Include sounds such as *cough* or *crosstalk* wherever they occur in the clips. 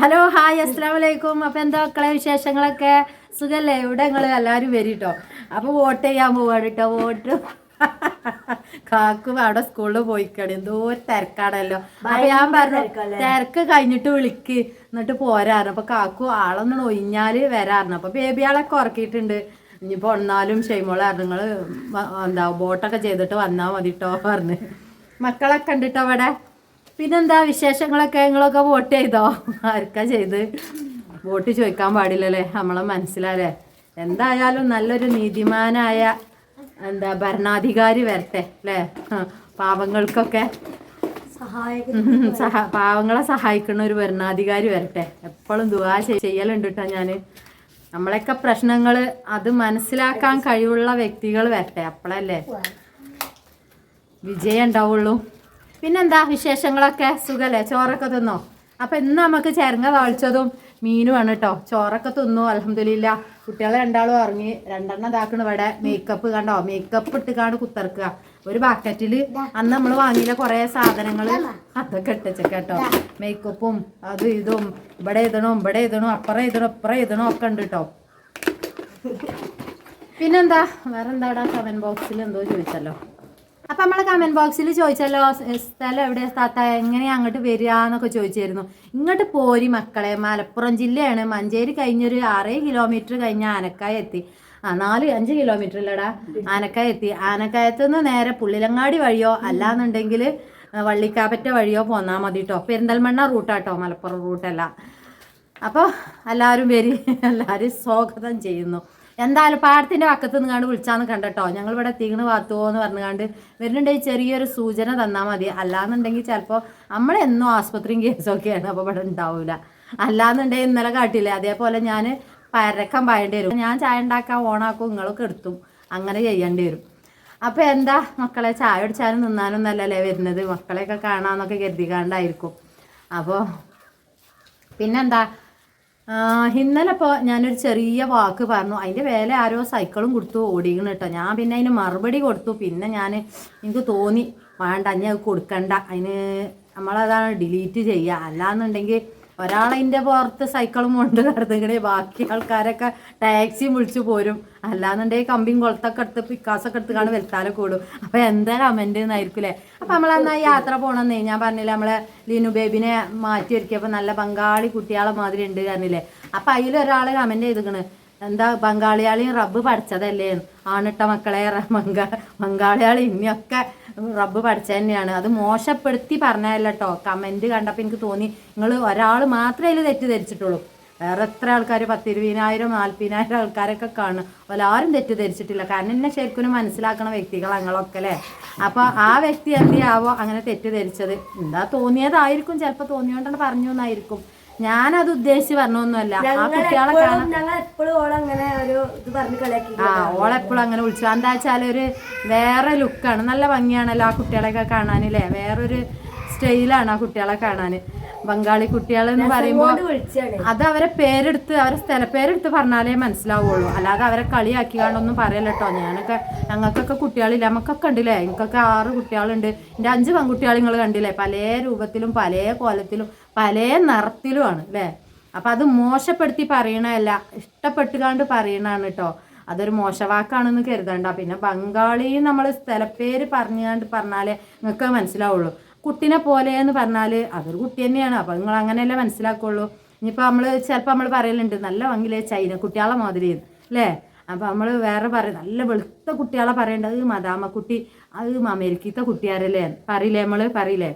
Hello hi അസ്സാം വലൈക്കും അപ്പം എന്താ മക്കളെ വിശേഷങ്ങളൊക്കെ? സുഖല്ലേ? ഇവിടെ നിങ്ങൾ എല്ലാവരും വരും കേട്ടോ അപ്പോൾ വോട്ട് ചെയ്യാൻ പോവാണ് കേട്ടോ വോട്ട്. *laughs* കാക്കു അവിടെ സ്കൂളിൽ പോയിക്കാണ്. എന്തോ ഒരു തിരക്കാണല്ലോ. അപ്പൊ ഞാൻ പറഞ്ഞു തിരക്ക് കഴിഞ്ഞിട്ട് വിളിക്ക്. എന്നിട്ട് പോരാറ് അപ്പൊ കാക്കു ആളൊന്നും ഒഴിഞ്ഞാൽ വരാറുണ്ട് അപ്പൊ ബേബി ആളൊക്കെ ഉറക്കിയിട്ടുണ്ട്. ഇനിയിപ്പോ ഒന്നാലും ഷെയ്മോളായിരുന്നു നിങ്ങൾ എന്താ ബോട്ടൊക്കെ ചെയ്തിട്ട് വന്നാ മതി കേട്ടോ പറഞ്ഞ്. മക്കളൊക്കെ ഉണ്ട് കേട്ടോ അവിടെ? പിന്നെന്താ വിശേഷങ്ങളൊക്കെ? നിങ്ങളൊക്കെ വോട്ട് ചെയ്തോ? ആർക്കാ ചെയ്ത്? വോട്ട് ചോദിക്കാൻ പാടില്ലല്ലേ? നമ്മളെ മനസ്സിലല്ലേ? എന്തായാലും നല്ലൊരു നീതിമാനായ എന്താ ഭരണാധികാരി വരട്ടെ അല്ലേ? പാവങ്ങൾക്കൊക്കെ. സഹ പാവങ്ങളെ സഹായിക്കുന്ന ഒരു ഭരണാധികാരി വരട്ടെ. എപ്പോഴും ദുവാ ചെയ്യലുണ്ട് കേട്ടോ ഞാൻ നമ്മളെയൊക്കെ പ്രശ്നങ്ങൾ അത് മനസ്സിലാക്കാൻ കഴിവുള്ള വ്യക്തികൾ വരട്ടെ അപ്പോഴല്ലേ വിജയം ഉണ്ടാവുള്ളൂ. പിന്നെന്താ വിശേഷങ്ങളൊക്കെ? സുഖല്ലേ? ചോറൊക്കെ തിന്നോ? അപ്പൊ ഇന്ന് നമുക്ക് ചേരങ്ങ താളിച്ചതും മീനുമാണ് കേട്ടോ ചോറൊക്കെ തിന്നു അലഹമില്ല കുട്ടികളെ രണ്ടാളും ഇറങ്ങി രണ്ടെണ്ണം ഇതാക്കണ ഇവിടെ. മേക്കപ്പ് കണ്ടോ? മേക്കപ്പ് ഇട്ട് കാണ്ട് കുത്തിറക്കുക ഒരു ബക്കറ്റിൽ അന്ന് നമ്മൾ വാങ്ങിയ കുറേ സാധനങ്ങൾ അതൊക്കെ ഇട്ടച്ചൊക്കെ കേട്ടോ മേക്കപ്പും അതും ഇതും ഇവിടെ ഇതണോ ഇവിടെ ഇതണോ അപ്പുറം ഇതണോ ഇപ്പുറം ഇതണോ ഒക്കെ ഉണ്ട് കേട്ടോ പിന്നെന്താ? വേറെന്താടാ സെവൻ ബോക്സിൽ എന്തോ ചോദിച്ചല്ലോ? അപ്പൊ നമ്മളെ കമന്റ് ബോക്സിൽ ചോദിച്ചല്ലോ സ്ഥലം എവിടെ താത്ത? എങ്ങനെയാ അങ്ങോട്ട് വരിക? എന്നൊക്കെ ചോദിച്ചായിരുന്നു ഇങ്ങോട്ട് പോരി മക്കളെ മലപ്പുറം ജില്ലയാണ്. മഞ്ചേരി കഴിഞ്ഞൊരു ആറേ കിലോമീറ്റർ കഴിഞ്ഞ ആനക്കായ എത്തി. ആ നാല് അഞ്ച് കിലോമീറ്റർ ഇല്ലടാ. ആനക്കായ എത്തി. ആനക്കായത്ത് നിന്ന് നേരെ പുള്ളിലങ്ങാടി വഴിയോ അല്ലാന്നുണ്ടെങ്കിൽ വള്ളിക്കാപ്പറ്റ വഴിയോ പോന്നാൽ മതി കേട്ടോ പെരിന്തൽമണ്ണ റൂട്ടാട്ടോ മലപ്പുറം റൂട്ടല്ല. അപ്പോൾ എല്ലാവരും വരി *laughs* എല്ലാവരും സ്വാഗതം ചെയ്യുന്നു. എന്തായാലും പാടത്തിന്റെ പക്കത്ത് നിന്ന് കണ്ട് വിളിച്ചാന്ന് കണ്ടട്ടോ. ഞങ്ങൾ ഇവിടെ തീണ് പാത്തുവോ എന്ന് പറഞ്ഞുകൊണ്ട് വരുന്നുണ്ടെങ്കിൽ ചെറിയൊരു സൂചന തന്നാൽ മതി. അല്ലാന്നുണ്ടെങ്കിൽ ചിലപ്പോൾ നമ്മളെന്നും ആസ്പത്രിയും കേസൊക്കെയാണ് അപ്പോൾ ഇവിടെ ഉണ്ടാവില്ല അല്ലാന്നുണ്ടെങ്കിൽ ഇന്നലെ കാട്ടില്ല അതേപോലെ ഞാൻ പരക്കം പായേണ്ടി വരും. ഞാൻ ചായ ഉണ്ടാക്കാൻ ഓണാക്കും നിങ്ങളൊക്കെ എടുത്തും. അങ്ങനെ ചെയ്യേണ്ടി വരും. അപ്പോൾ എന്താ മക്കളെ ചായ അടിച്ചാലും നിന്നാലും നല്ലല്ലേ വരുന്നത്? മക്കളെയൊക്കെ കാണാമെന്നൊക്കെ കരുതിക്കാണ്ടായിരിക്കും. അപ്പോൾ പിന്നെന്താ? ഇന്നലെ ഇപ്പോൾ ഞാനൊരു ചെറിയ വാക്ക് പറഞ്ഞു. അതിന്റെ വേല ആരോ സൈക്കിളും കൊടുത്തു ഓടിക്കണം കേട്ടോ ഞാൻ പിന്നെ അതിന് മറുപടി കൊടുത്തു. പിന്നെ ഞാൻ എനിക്ക് തോന്നി വേണ്ട ഞാൻ കൊടുക്കണ്ട. അതിന് നമ്മളതാണ് ഡിലീറ്റ് ചെയ്യുക അല്ലാന്നുണ്ടെങ്കിൽ ഒരാളതിന്റെ പുറത്ത് സൈക്കിളും കൊണ്ട് കിടന്നിങ്ങനെ ബാക്കി ആൾക്കാരൊക്കെ ടാക്സിയും വിളിച്ചു പോരും. അല്ലാന്നുണ്ടെങ്കിൽ കമ്പിയും കൊളത്തൊക്കെ എടുത്ത് പിക്കാസൊക്കെ എടുത്ത് കാണും വെൽത്താലൊക്കെ കൂടും. അപ്പോൾ എന്താ കമന്റ് കമന്റ് എന്നായിരിക്കില്ലേ അപ്പോൾ നമ്മളെന്നാ യാത്ര പോകണമെന്നേ ഞാൻ പറഞ്ഞില്ല നമ്മളെ ലീനു ബേബിനെ മാറ്റി ഒരുക്കിയപ്പോൾ നല്ല ബംഗാളി കുട്ടികളെ മാതിരി ഉണ്ട് പറഞ്ഞില്ലേ? അപ്പം അതിലൊരാൾ കമന്റ് ചെയ്തിക്കണ്. എന്താ ബംഗാളിയാളിയും റബ്ബ് പഠിച്ചതല്ലേ ആണിട്ട മക്കളെ ബംഗാ ബംഗാളിയാളി ഇനിയൊക്കെ റബ്ബ് പഠിച്ച തന്നെയാണ്. അത് മോശപ്പെടുത്തി പറഞ്ഞതല്ല കേട്ടോ കമന്റ് കണ്ടപ്പോൾ എനിക്ക് തോന്നി നിങ്ങൾ ഒരാൾ മാത്രമേ അതിൽ തെറ്റിദ്ധരിച്ചിട്ടുള്ളൂ വേറെ എത്ര ആൾക്കാർ പത്തിരുപതിനായിരം നാൽപ്പതിനായിരം ആൾക്കാരൊക്കെ കാണും. എല്ലാവരും തെറ്റിദ്ധരിച്ചിട്ടില്ല കാരണം എന്നെ ശരിക്കും മനസ്സിലാക്കണ വ്യക്തികൾ ഞങ്ങളൊക്കെ അല്ലേ? അപ്പോൾ ആ വ്യക്തി എന്തിയാവോ അങ്ങനെ തെറ്റിദ്ധരിച്ചത് എന്താ തോന്നിയതായിരിക്കും. ചിലപ്പോൾ തോന്നിയോണ്ടാണ് പറഞ്ഞു എന്നായിരിക്കും. ഞാനത് ഉദ്ദേശിച്ച് പറഞ്ഞൊന്നുമല്ല. ആ കുട്ടികളെ കാണാൻ ഞങ്ങൾ എപ്പോഴും ഓളങ്ങനെ ഒരു ഇത് പറഞ്ഞ് കളിയാക്കി ആ ഓളെപ്പോഴും അങ്ങനെ വിളിച്ചു. എന്താ വെച്ചാൽ ഒരു വേറെ ലുക്കാണ്. നല്ല ഭംഗിയാണല്ലോ ആ കുട്ടികളെയൊക്കെ കാണാനില്ലേ? വേറൊരു സ്റ്റൈലാണ് ആ കുട്ടികളെ കാണാൻ ബംഗാളി കുട്ടികളെന്ന് പറയുമ്പോൾ അത് അവരെ പേരെടുത്ത് അവരെ സ്ഥലപ്പേരെടുത്ത് പറഞ്ഞാലേ മനസ്സിലാവുള്ളൂ. അല്ലാതെ അവരെ കളിയാക്കി കാണൊന്നും പറയല്ല കേട്ടോ ഞാനൊക്കെ ഞങ്ങൾക്കൊക്കെ കുട്ടികളില്ല. നമുക്കൊക്കെ ഉണ്ടല്ലേ? എനിക്കൊക്കെ ആറ് കുട്ടികളുണ്ട്. എന്റെ അഞ്ച് പെൺകുട്ടികൾ നിങ്ങൾ കണ്ടില്ലേ? പല രൂപത്തിലും പല കോലത്തിലും പല നിറത്തിലുമാണ് അല്ലേ? അപ്പം അത് മോശപ്പെടുത്തി പറയണല്ല ഇഷ്ടപ്പെട്ടുകാണ്ട് പറയണതാണ് കേട്ടോ അതൊരു മോശവാക്കാണെന്ന് കരുതണ്ട. പിന്നെ ബംഗാളി നമ്മൾ സ്ഥലപ്പേര് പറഞ്ഞാണ്ട് പറഞ്ഞാലേ നിങ്ങൾക്ക് മനസ്സിലാവുള്ളൂ. കുട്ടിനെ പോലെ എന്ന് പറഞ്ഞാൽ അതൊരു കുട്ടി തന്നെയാണ്. അപ്പം നിങ്ങൾ അങ്ങനെയല്ലേ മനസ്സിലാക്കുള്ളൂ. ഇനിയിപ്പോൾ നമ്മൾ ചിലപ്പോൾ നമ്മൾ പറയലുണ്ട് നല്ല ഭംഗിയിലെ ചൈന കുട്ടികളെ മാതിരി അല്ലേ? അപ്പോൾ നമ്മൾ വേറെ പറയും നല്ല വെളുത്ത കുട്ടികളെ പറയേണ്ടത് മദാമക്കുട്ടി അത് അമേരിക്കത്തെ കുട്ടിയാരല്ലേ? പറയില്ലേ നമ്മൾ പറയില്ലേ?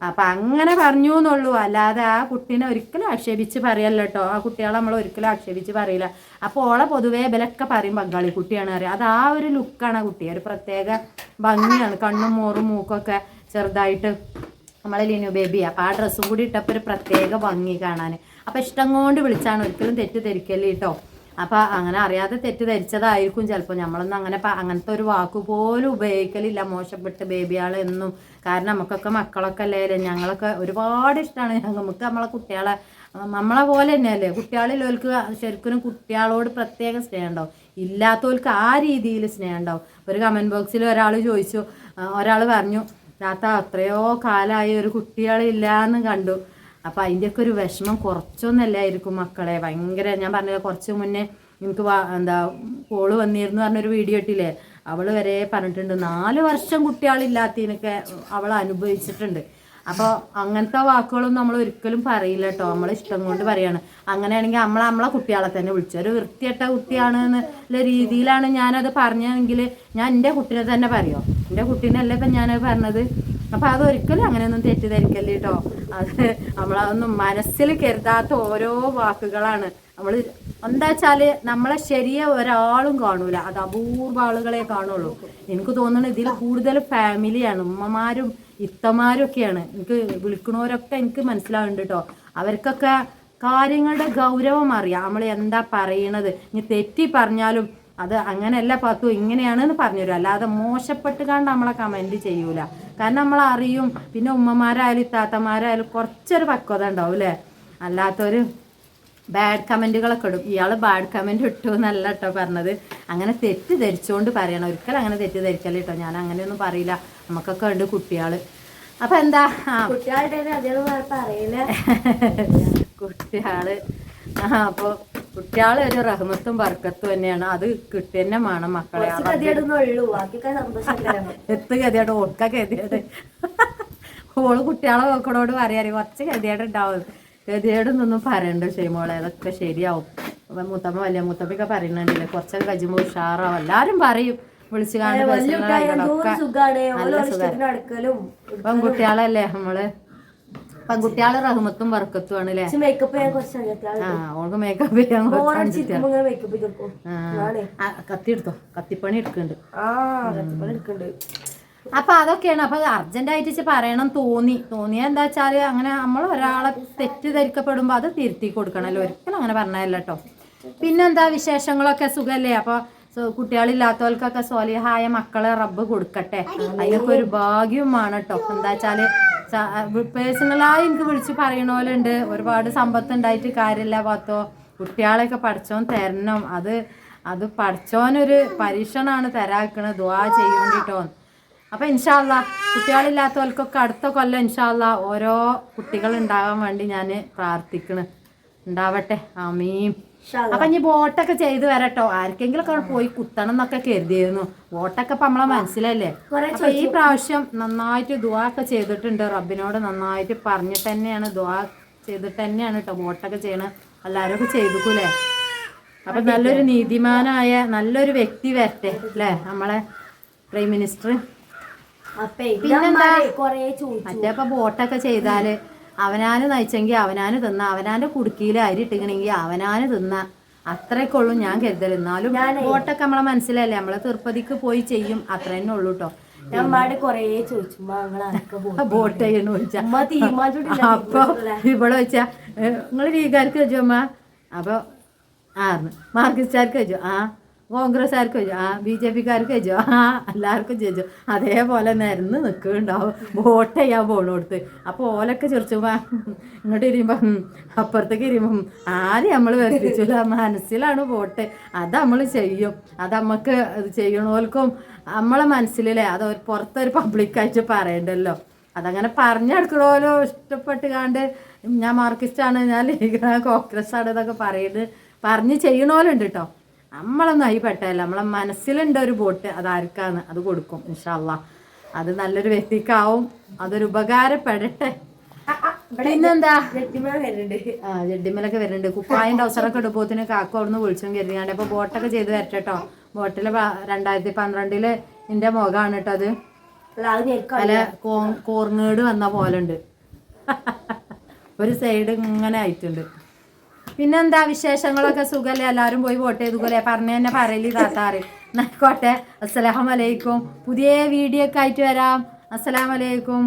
അപ്പം അങ്ങനെ പറഞ്ഞു എന്നുള്ളൂ അല്ലാതെ ആ കുട്ടീനെ ഒരിക്കലും ആക്ഷേപിച്ച് പറയല്ല കേട്ടോ ആ കുട്ടികളെ നമ്മൾ ഒരിക്കലും ആക്ഷേപിച്ച് പറയില്ല. അപ്പോൾ ഓളെ പൊതുവേ ഇവലൊക്കെ പറയും ബംഗാളി കുട്ടിയാണ് അറിയാം അത് ആ ഒരു ലുക്കാണ് ആ കുട്ടി. ഒരു പ്രത്യേക ഭംഗിയാണ്. കണ്ണും മോറും മൂക്കൊക്കെ ചെറുതായിട്ട് നമ്മളെ ലിനു ബേബി. അപ്പൊ ആ ഡ്രസ്സും കൂടി ഇട്ടപ്പോൾ ഒരു പ്രത്യേക ഭംഗി കാണാൻ അപ്പൊ ഇഷ്ടം കൊണ്ട് വിളിച്ചാണ്. ഒരിക്കലും തെറ്റിദ്ധരിക്കല്ലേ കേട്ടോ അപ്പം അങ്ങനെ അറിയാതെ തെറ്റിദ്ധരിച്ചതായിരിക്കും ചിലപ്പോൾ നമ്മളൊന്നും അങ്ങനെ അങ്ങനത്തെ ഒരു വാക്ക് പോലും ഉപയോഗിക്കലില്ല. മോശപ്പെട്ട് ബേബിയാൾ എന്നും. കാരണം നമുക്കൊക്കെ മക്കളൊക്കെ അല്ലേ ഞങ്ങളൊക്കെ ഒരുപാട് ഇഷ്ടമാണ് നമുക്ക് നമ്മളെ കുട്ടികളെ നമ്മളെ പോലെ തന്നെയല്ലേ? കുട്ടികളിലോൽക്ക് ശരിക്കും കുട്ടികളോട് പ്രത്യേക സ്നേഹം ഉണ്ടാവും ഇല്ലാത്തവർക്ക് ആ രീതിയിൽ സ്നേഹം ഉണ്ടാവും ഒരു കമന്റ് ബോക്സിൽ ഒരാൾ ചോദിച്ചു. ഒരാൾ പറഞ്ഞു താത്ത അത്രയോ കാലമായി ഒരു കുട്ടികളില്ല എന്ന് കണ്ടു. അപ്പം അതിന്റെയൊക്കെ ഒരു വിഷമം കുറച്ചൊന്നല്ലായിരിക്കും മക്കളെ. ഭയങ്കര ഞാൻ പറഞ്ഞത് കുറച്ച് മുന്നേ എനിക്ക് എന്താ കോൾ വന്നിരുന്നു പറഞ്ഞൊരു വീഡിയോ ഇട്ടില്ലേ? അവൾ വരെ പറഞ്ഞിട്ടുണ്ട് നാല് വർഷം കുട്ടികളില്ലാത്തതിനൊക്കെ അവൾ അനുഭവിച്ചിട്ടുണ്ട്. അപ്പോൾ അങ്ങനത്തെ വാക്കുകളൊന്നും നമ്മൾ ഒരിക്കലും പറയില്ല കേട്ടോ. നമ്മൾ ഇഷ്ടം കൊണ്ട് പറയാണ്. അങ്ങനെയാണെങ്കിൽ നമ്മൾ നമ്മളെ കുട്ടികളെ തന്നെ വിളിച്ചു. ഒരു വൃത്തിയട്ട കുട്ടിയാണ് എന്നുള്ള രീതിയിലാണ് ഞാനത് പറഞ്ഞതെങ്കിൽ ഞാൻ എന്റെ കുട്ടീനെ തന്നെ പറയുമോ എന്റെ കുട്ടീനല്ലേ ഇപ്പം ഞാനത് പറഞ്ഞത്? അപ്പം അതൊരിക്കലും അങ്ങനെയൊന്നും തെറ്റിദ്ധരിക്കല്ലേ കേട്ടോ. അത് നമ്മളതൊന്നും മനസ്സിൽ കരുതാത്ത ഓരോ വാക്കുകളാണ്. നമ്മൾ എന്താ വെച്ചാൽ നമ്മളെ ശരിയ ഒരാളും കാണൂല. അത് അപൂർവ ആളുകളെ കാണുള്ളൂ. എനിക്ക് തോന്നുന്നു ഇതിൽ കൂടുതൽ ഫാമിലിയാണ്. ഉമ്മമാരും ഇത്തമാരും ഒക്കെയാണ് എനിക്ക് വിളിക്കണവരൊക്കെ എനിക്ക് മനസ്സിലാവുന്നുണ്ട് കേട്ടോ. അവർക്കൊക്കെ കാര്യങ്ങളുടെ ഗൗരവം അറിയാം. നമ്മൾ എന്താ പറയണത്? ഇനി തെറ്റി പറഞ്ഞാലും അത് അങ്ങനെയല്ല പത്തു ഇങ്ങനെയാണെന്ന് പറഞ്ഞുതരും. അല്ലാതെ മോശപ്പെട്ട് കണ്ട് നമ്മളെ കമന്റ് ചെയ്യൂല. കാരണം നമ്മൾ അറിയും പിന്നെ ഉമ്മമാരായാലും ഇത്താത്തമാരായാലും കുറച്ചൊരു പക്വത ഉണ്ടാവും അല്ലേ അല്ലാത്തൊരു ബാഡ് കമന്റുകളൊക്കെ ഇടും. ഇയാൾ ബാഡ് കമന്റ് ഇട്ടു എന്നല്ല കേട്ടോ പറഞ്ഞത്. അങ്ങനെ തെറ്റിദ്ധരിച്ചുകൊണ്ട് പറയണം. ഒരിക്കലും അങ്ങനെ തെറ്റിദ്ധരിക്കല്ല കേട്ടോ ഞാൻ അങ്ങനെയൊന്നും പറയില്ല. നമുക്കൊക്കെ ഉണ്ട് കുട്ടികൾ അപ്പം എന്താ? കുട്ടികളുടെ *laughs* കുട്ടിയാൾ ആ അപ്പോൾ കുട്ടിയാൾ ഒരു റഹ്മത്തും ബർക്കത്തും തന്നെയാണ്. അത് കിട്ടി തന്നെ വേണം മക്കളെ. എത്ത് ഗതിയോട് ഓൾക്ക ഗതിയോട് ഓൾ കുട്ടികളെ നോക്കണോട് പറയാറ്. കുറച്ച് ഗതിയോട് ഉണ്ടാവും. ഗതിയോടൊന്നും പറയണ്ട ഷെയ്മോളെ അതൊക്കെ ശരിയാവും. മുത്തമ്മ വലിയ മുത്തമ്മയൊക്കെ പറയുന്നുണ്ടല്ലേ. കുറച്ചൊക്കെ കഴിയുമ്പോൾ ഉഷാറാവും. എല്ലാരും പറയും. വിളിച്ചു കാണുന്ന പെൺകുട്ടികളല്ലേ നമ്മൾ? പെൺകുട്ടികളെ റഹ്മത്തും ബർക്കത്തും ആണ് അല്ലേ മേക്കപ്പ് ചെയ്യാൻ കുറച്ച് മേക്കപ്പ് ചെയ്യാൻ കത്തി എടുത്തോ? കത്തിപ്പണി എടുക്കുന്നുണ്ട് അപ്പൊ അതൊക്കെയാണ്. അപ്പൊ അർജന്റ് ആയിട്ട് പറയണം തോന്നി. തോന്നിയ എന്താ വെച്ചാൽ അങ്ങനെ നമ്മൾ ഒരാളെ തെറ്റിദ്ധരിക്കപ്പെടുമ്പോ അത് തിരുത്തി കൊടുക്കണല്ലോ ഒരിക്കലും അങ്ങനെ പറഞ്ഞല്ലോ കേട്ടോ പിന്നെന്താ വിശേഷങ്ങളൊക്കെ സുഖല്ലേ? അപ്പൊ കുട്ടികളില്ലാത്തവർക്കൊക്കെ സ്വലിഹായ മക്കളെ റബ്ബ് കൊടുക്കട്ടെ. അതിനൊക്കെ ഒരു ഭാഗ്യവുമാണ് കേട്ടോ എന്താ വെച്ചാൽ പേഴ്സണലായി എനിക്ക് വിളിച്ച് പറയണ പോലെ ഉണ്ട് ഒരുപാട് സമ്പത്ത് ഉണ്ടായിട്ട് കാര്യമില്ല പാത്തോ. കുട്ടികളെയൊക്കെ പഠിച്ചോൻ തരണം. അത് അത് പഠിച്ചോനൊരു പരീക്ഷണമാണ് തരാക്കണത് ദ്വാ ചെയ്യേണ്ടിട്ടോ. അപ്പൊ ഇൻഷാല്ല കുട്ടികളില്ലാത്തവർക്കൊക്കെ അടുത്ത കൊല്ലം ഇൻഷാല്ല ഓരോ കുട്ടികൾ ഉണ്ടാകാൻ വേണ്ടി ഞാൻ പ്രാർത്ഥിക്കണ്. ഉണ്ടാവട്ടെ. ആമീം അപ്പൊ ഇനി വോട്ടൊക്കെ ചെയ്ത് വരട്ടോ. ആർക്കെങ്കിലും ഒക്കെ പോയി കുത്തണം എന്നൊക്കെ കരുതിയിരുന്നു. വോട്ടൊക്കെ ഇപ്പൊ നമ്മളെ മനസ്സിലല്ലേ? അപ്പൊ ഈ പ്രാവശ്യം നന്നായിട്ട് ദുവാ ഒക്കെ ചെയ്തിട്ടുണ്ട്. റബ്ബിനോട് നന്നായിട്ട് പറഞ്ഞിട്ട് തന്നെയാണ് ദുവാ ചെയ്തിട്ട് തന്നെയാണ് കേട്ടോ വോട്ടൊക്കെ ചെയ്യണത് എല്ലാവരും ഒക്കെ ചെയ്തുക്കൂലേ? അപ്പൊ നല്ലൊരു നീതിമാനായ നല്ലൊരു വ്യക്തി വരട്ടെ അല്ലേ? നമ്മളെ പ്രൈം മിനിസ്റ്റർ. ചോദിച്ചു. മറ്റേ ഇപ്പൊ വോട്ടൊക്കെ ചെയ്താൽ അവനാന് നയിച്ചെങ്കിൽ അവനാന് തിന്ന. അവനാന്റെ കുടുക്കിയിൽ അരി ഇട്ടിക്കണെങ്കിൽ അവനാന് തിന്ന. അത്രയ്ക്കുള്ളൂ ഞാൻ കരുതൽ എന്നാലും ഓട്ടൊക്കെ നമ്മളെ മനസ്സിലല്ലേ? നമ്മളെ തിരുപ്പതിക്ക് പോയി ചെയ്യും. അത്ര തന്നെ ഉള്ളൂ കേട്ടോ കൊറേ ചോദിച്ചു. ചെയ്യണ? ചോദിച്ചാ. തീരുമാനിച്ചിട്ടില്ല. അപ്പൊ ഇവിടെ വെച്ചാ നിങ്ങൾ ലീഗുകാർക്ക് വെച്ചു അമ്മ അപ്പൊ ആർന്ന് മാർഗിസ്റ്റാർക്ക് വെച്ചു ആ. കോൺഗ്രസ്സുകാർക്ക് വെച്ചോ ആ ബി ജെ പിക്കാർക്ക് വെച്ചോ ആ എല്ലാവർക്കും ചോദിച്ചു അതേപോലെ നിരന്ന് നിൽക്കുന്നുണ്ടാവും വോട്ട് ചെയ്യാൻ പോണോടുത്ത് അപ്പോൾ ഓലൊക്കെ ചെറിച്ചുമ്പോ ഇങ്ങോട്ട് ഇരിയുമ്പം അപ്പുറത്തേക്ക് ഇരിയുമ്പം ആരും നമ്മൾ വെറുപ്പിച്ചില്ല മനസ്സിലാണ് വോട്ട്. അത് നമ്മൾ ചെയ്യും. അത് നമുക്ക് ചെയ്യണോൽക്കും നമ്മളെ മനസ്സിലല്ലേ? അത് പുറത്തൊരു പബ്ലിക്കായിട്ട് പറയണ്ടല്ലോ. അതങ്ങനെ പറഞ്ഞെടുക്കണോലോ ഇഷ്ടപ്പെട്ട് കാണ്ട്. ഞാൻ മാർക്കിസ്റ്റാണ് ഞാൻ ലീഗാണ് കോൺഗ്രസ് ആണ് എന്നൊക്കെ പറയുന്നത്. പറഞ്ഞ് ചെയ്യണോലുണ്ട് കേട്ടോ നമ്മളൊന്നും അയി പെട്ടല്ല നമ്മളെ മനസ്സിലുണ്ട് ഒരു ബോട്ട് അത് അതാർക്കാന്ന് അത് കൊടുക്കും ഇൻഷാല്ല അത് നല്ലൊരു വ്യക്തിക്കാവും അതൊരു ഉപകാരപ്പെടട്ടെ. പിന്നെന്താ? ആ ജഡ്ഡിമലൊക്കെ വരുന്നുണ്ട്. കുപ്പായും ടൗസറൊക്കെ ഇടുമ്പോത്തിന് കാക്ക അവിടുന്ന് വിളിച്ചും കരുതിയാണ്ട്. അപ്പൊ ബോട്ടൊക്കെ ചെയ്ത് വരട്ടെ കേട്ടോ ബോട്ടിൽ രണ്ടായിരത്തി പന്ത്രണ്ടിൽ എന്റെ മുഖമാണ് കേട്ടോ അത്. പല കോർങ്ങേട് വന്ന പോലെ ഉണ്ട് ഒരു സൈഡ് ഇങ്ങനെ ആയിട്ടുണ്ട്. പിന്നെന്താ വിശേഷങ്ങളൊക്കെ സുഖല്ലേ? എല്ലാവരും പോയി വോട്ട് ചെയ്തുപോലെ പറഞ്ഞു തന്നെ പറയലി താത്താറ് ആയിക്കോട്ടെ അസ്സലാമലൈക്കും പുതിയ വീഡിയോ ഒക്കെ ആയിട്ട് വരാം. അസ്സലാമലൈക്കും